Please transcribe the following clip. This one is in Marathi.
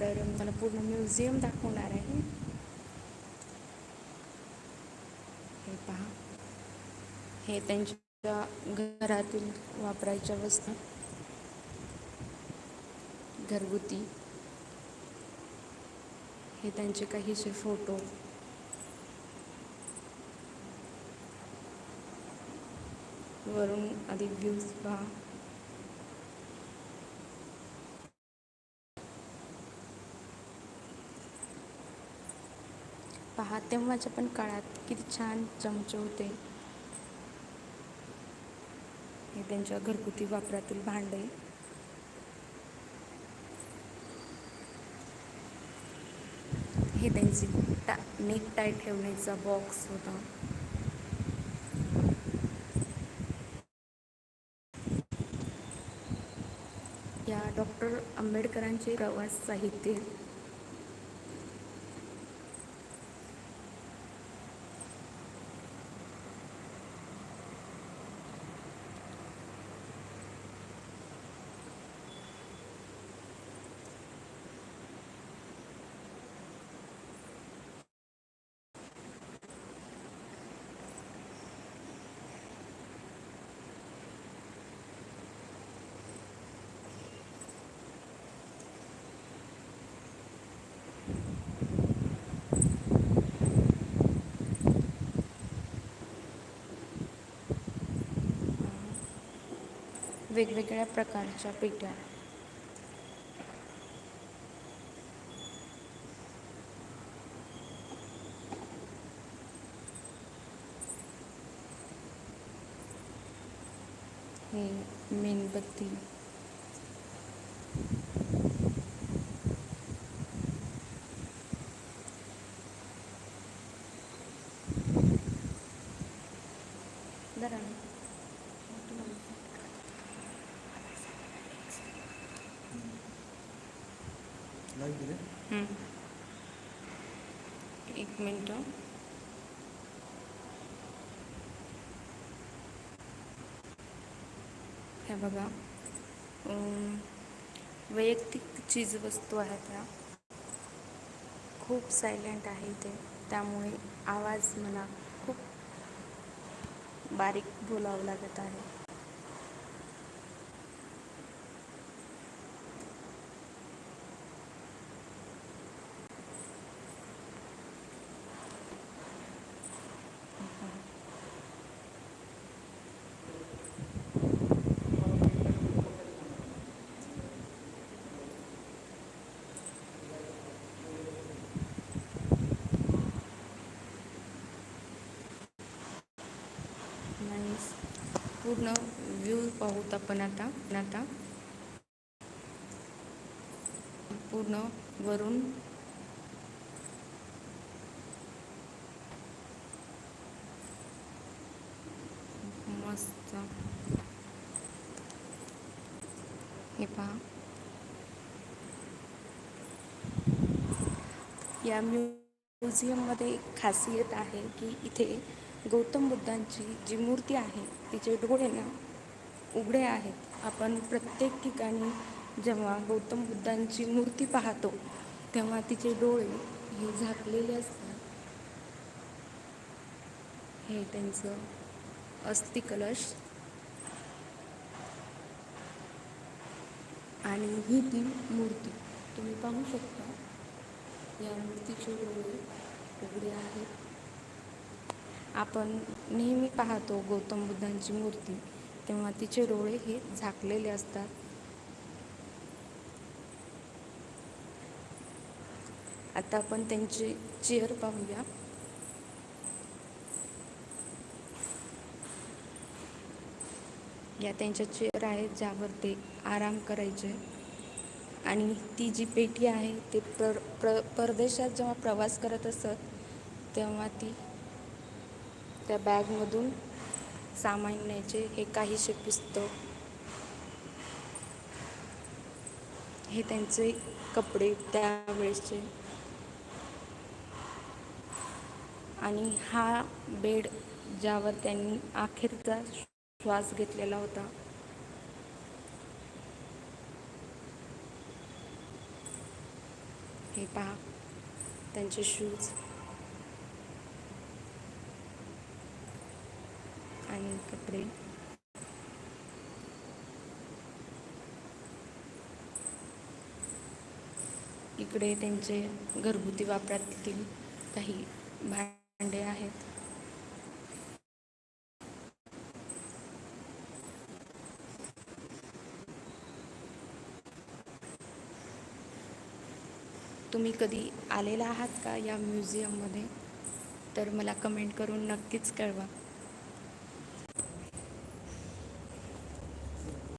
तर मला पूर्ण म्युझियम दाखवणार आहे. हे पहा. हे त्यांच्या घरातील वापरायच्या वस्तू. घरगुती. हे त्यांचे काहीसे फोटो. वरून अधिक व्ह्यूज पहा. पहा तेव्हाच्या पण काळात किती छान चमचे होते. हे त्यांच्या घरगुती वापरातील भांडे. हे त्यांची टा नेक टाय ठेवण्याचा बॉक्स होता. या डॉक्टर आंबेडकरांचे प्रवास साहित्य वेगवेगळ्या प्रकारच्या पेट्या हे मेणबत्ती. जरा एक मिनटं हे बघा वैयक्तिक चीजवस्तू आहेत त्या खूप सायलेंट आहे आवाज़ मला खूप बारीक बोलावं लागत आहे. पूर्ण व्ह्यू पाहूत आपण आता आता पूर्ण वरून. मस्त. हे पहा. या म्युझियममध्ये एक खासियत आहे की इथे गौतम बुद्धांची जी मूर्ती आहे तिचे डोळे ना उघडे आहेत. आपण प्रत्येक ठिकाणी जेव्हा गौतम बुद्धांची मूर्ती पाहतो तेव्हा तिचे डोळे हे झाकलेले असतात. हे त्यांचं अस्थिकलश. आणि ही ती मूर्ती. तुम्ही पाहू शकता या मूर्तीचे डोळे उघडे आहेत. आपण नेहमी पाहतो गौतम बुद्धांची मूर्ती. तेव्हा तिचे डोळे हे झाकलेले असतात. आता आपण त्यांचे चेअर पाहूया. या त्यांच्या चेअर आहेत ज्यावर ते आराम करायचे. आणि ती जी पेटी आहे ते पर प्र परदेशात जेव्हा प्रवास करत असत तेव्हा ती त्या बॅगमधून सामान न्यायचे हे काहीसे पुस्तक. हे त्यांचे कपडे त्यावेळेसचे. आणि हा बेड ज्यावर त्यांनी अखेरचा श्वास घेतलेला होता. हे पहा त्यांचे शूज आहे कपडे. इकडे त्यांचे घरगुती वापरातील काही भांडे आहेत. तुम्ही कधी आलेला आहात का या म्युझियममध्ये? तर मला कमेंट करून नक्कीच कळवा.